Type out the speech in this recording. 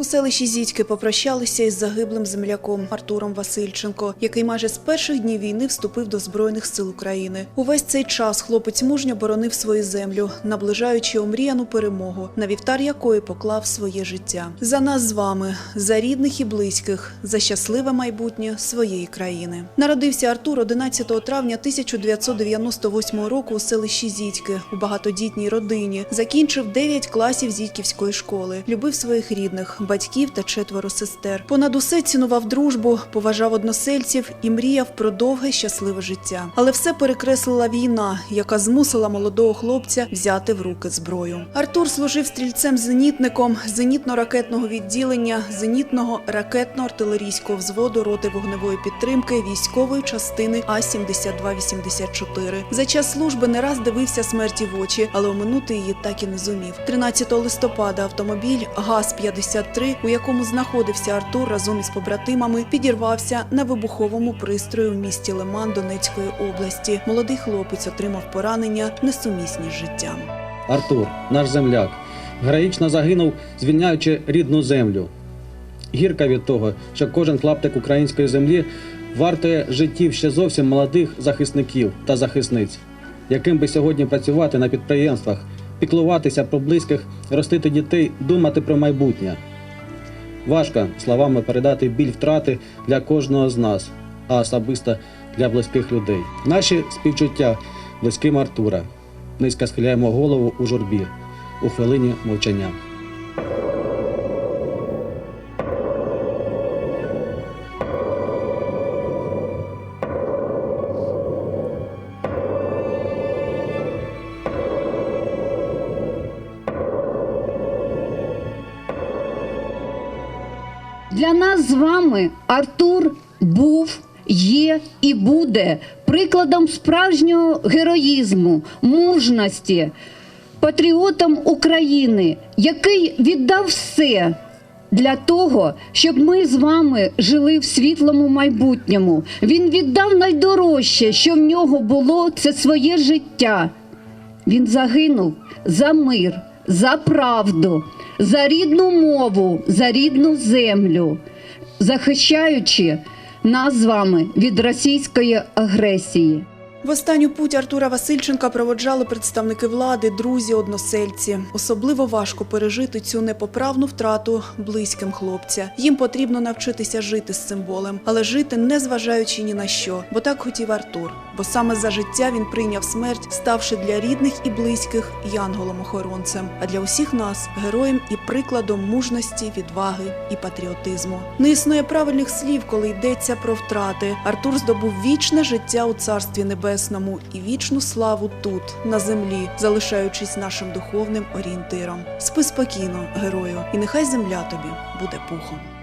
У селищі Зітьки попрощалися із загиблим земляком Артуром Васильченко, який майже з перших днів війни вступив до Збройних сил України. Увесь цей час хлопець мужньо боронив свою землю, наближаючи омріяну перемогу, на вівтар якої поклав своє життя. За нас з вами, за рідних і близьких, за щасливе майбутнє своєї країни. Народився Артур 11 травня 1998 року у селищі Зітьки у багатодітній родині. Закінчив 9 класів Зітьківської школи. Любив своїх рідних, батьків та четверо сестер. Понад усе цінував дружбу, поважав односельців і мріяв про довге щасливе життя. Але все перекреслила війна, яка змусила молодого хлопця взяти в руки зброю. Артур служив стрільцем-зенітником зенітно-ракетного відділення зенітного ракетно-артилерійського взводу роти вогневої підтримки військової частини А 7284 За час служби не раз дивився смерті в очі, але оминути її так і не зумів. 13 листопада автомобіль ГАЗ-53, у якому знаходився Артур разом із побратимами, підірвався на вибуховому пристрої в місті Лиман Донецької області. Молодий хлопець отримав поранення несумісні з життям. Артур, наш земляк, героїчно загинув, звільняючи рідну землю. Гірка від того, що кожен клаптик української землі вартує життів ще зовсім молодих захисників та захисниць, яким би сьогодні працювати на підприємствах, піклуватися про близьких, ростити дітей, думати про майбутнє. Важко словами передати біль втрати для кожного з нас, а особисто для близьких людей. Наші співчуття близьким Артура. Низько схиляємо голову у журбі у хвилині мовчання. Для нас з вами Артур був, є і буде прикладом справжнього героїзму, мужності, патріотом України, який віддав все для того, щоб ми з вами жили в світлому майбутньому. Він віддав найдорожче, що в нього було, це своє життя. Він загинув за мир, за правду, за рідну мову, за рідну землю, захищаючи нас з вами від російської агресії. В останню путь Артура Васильченка проводжали представники влади, друзі, односельці. Особливо важко пережити цю непоправну втрату близьким хлопця. Їм потрібно навчитися жити з цим болем, але жити не зважаючи ні на що, бо так хотів Артур. Бо саме за життя він прийняв смерть, ставши для рідних і близьких янголом-охоронцем, а для усіх нас героєм і прикладом мужності, відваги і патріотизму. Не існує правильних слів, коли йдеться про втрати. Артур здобув вічне життя у царстві небесному і вічну славу тут, на землі, залишаючись нашим духовним орієнтиром. Спи спокійно, герою, і нехай земля тобі буде пухом.